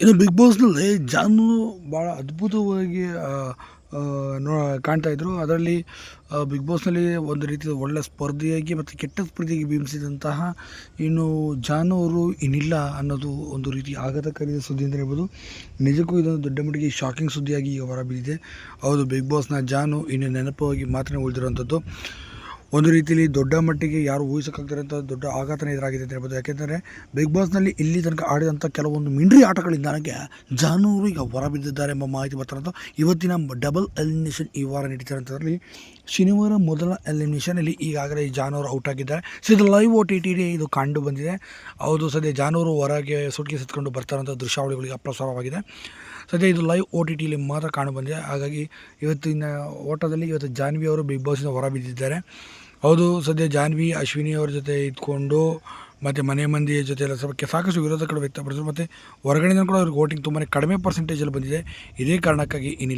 ಇನ್ನು ಬಿಗ್ ಬಾಸ್ನಲ್ಲಿ ಜಾನು ಭಾಳ ಅದ್ಭುತವಾಗಿ ನೋ, ಕಾಣ್ತಾ ಇದ್ದರು ಅದರಲ್ಲಿ ಬಿಗ್ ಬಾಸ್ನಲ್ಲಿ ಒಂದು ರೀತಿಯ ಒಳ್ಳೆ ಸ್ಪರ್ಧೆಯಾಗಿ ಮತ್ತು ಕೆಟ್ಟ ಸ್ಪರ್ಧೆಗೆ ಬಿಂಬಿಸಿದಂತಹ ಇನ್ನು ಜಾನು ಅವರು ಇನ್ನಿಲ್ಲ ಅನ್ನೋದು ಒಂದು ರೀತಿ ಆಘಾತಕಾರಿ ಸುದ್ದಿ ಅಂತ ಹೇಳ್ಬೋದು. ನಿಜಕ್ಕೂ ಇದೊಂದು ದೊಡ್ಡ ಮಟ್ಟಿಗೆ ಶಾಕಿಂಗ್ ಸುದ್ದಿಯಾಗಿ ಈಗ ಹೊರಬಿದ್ದಿದೆ ಹೌದು ಬಿಗ್ ಬಾಸ್ನ ಜಾನು ಇನ್ನು ನೆನಪಾಗಿ ಮಾತ್ರ ಉಳಿದಿರುವಂಥದ್ದು. ಒಂದು ರೀತಿಯಲ್ಲಿ ದೊಡ್ಡ ಮಟ್ಟಿಗೆ ಯಾರು ಊಹಿಸೋಕ್ಕಾಗ್ತಿರೋಂಥ ದೊಡ್ಡ ಆಘಾತನೇ ಎದುರಾಗಿದೆ ಅಂತ ಹೇಳ್ಬೋದು. ಯಾಕೆಂದರೆ ಬಿಗ್ ಬಾಸ್ನಲ್ಲಿ ಇಲ್ಲಿ ತನಕ ಆಡಿದಂಥ ಕೆಲವೊಂದು ಮಿಂಡ್ರಿ ಆಟಗಳಿಂದ ನನಗೆ ಜಾನೂರು ಈಗ ಹೊರಬಿದ್ದಿದ್ದಾರೆ ಎಂಬ ಮಾಹಿತಿ ಬರ್ತಾರಂತ ಇವತ್ತಿನ ಡಬಲ್ ಎಲಿಮಿನೇಷನ್ ಈ ವಾರ ನಡೀತಿರೋಂಥದ್ರಲ್ಲಿ ಶನಿವಾರ ಮೊದಲ ಎಲಿಮಿನೇಷನಲ್ಲಿ ಈಗಾಗಲೇ ಜಾನೂರು ಔಟ್ ಆಗಿದ್ದಾರೆ. ಸೊ ಇದು ಲೈವ್ ಓ ಟಿ ಟಿ ಇದು ಕಂಡು ಬಂದಿದೆ. ಹೌದು, ಸದ್ಯ ಜಾನೂರು ಹೊರಗೆ ಸುಟ್ಟಿಗೆ ಸುತ್ತಕೊಂಡು ಬರ್ತಾರಂಥ ದೃಶ್ಯಾವಳಿಗಳಿಗೆ ಅಪ್ರಸಾರವಾಗಿದೆ. ಸದ್ಯ ಇದು ಲೈವ್ ಓ ಟಿ ಟಿಲಿ ಮಾತ್ರ ಕಾಣು ಬಂದಿದೆ. ಹಾಗಾಗಿ ಇವತ್ತಿನ ಓಟದಲ್ಲಿ ಇವತ್ತು ಜಾನ್ವಿ ಅವರು ಬಿಗ್ ಬಾಸಿಂದ ಹೊರಬಿದ್ದಿದ್ದಾರೆ ಹೌದು, ಸದ್ಯ ಜಾನ್ವಿ, ಅಶ್ವಿನಿ ಅವ್ರ ಜೊತೆ ಇದ್ಕೊಂಡು ಮತ್ತು ಮನೆ ಮಂದಿಯ ಜೊತೆ ಎಲ್ಲ ಸ್ವಲ್ಪ ಸಾಕಷ್ಟು ವಿರೋಧಗಳು ವ್ಯಕ್ತಪಡಿಸಿದ್ರು. ಮತ್ತು ಹೊರಗಡೆಯಿಂದ ಕೂಡ ಅವ್ರಿಗೆ ವೋಟಿಂಗ್ ತುಂಬಾ ಕಡಿಮೆ ಪರ್ಸೆಂಟೇಜಲ್ಲಿ ಬಂದಿದೆ. ಇದೇ ಕಾರಣಕ್ಕಾಗಿ ಇನ್ನಿಲ್ಲ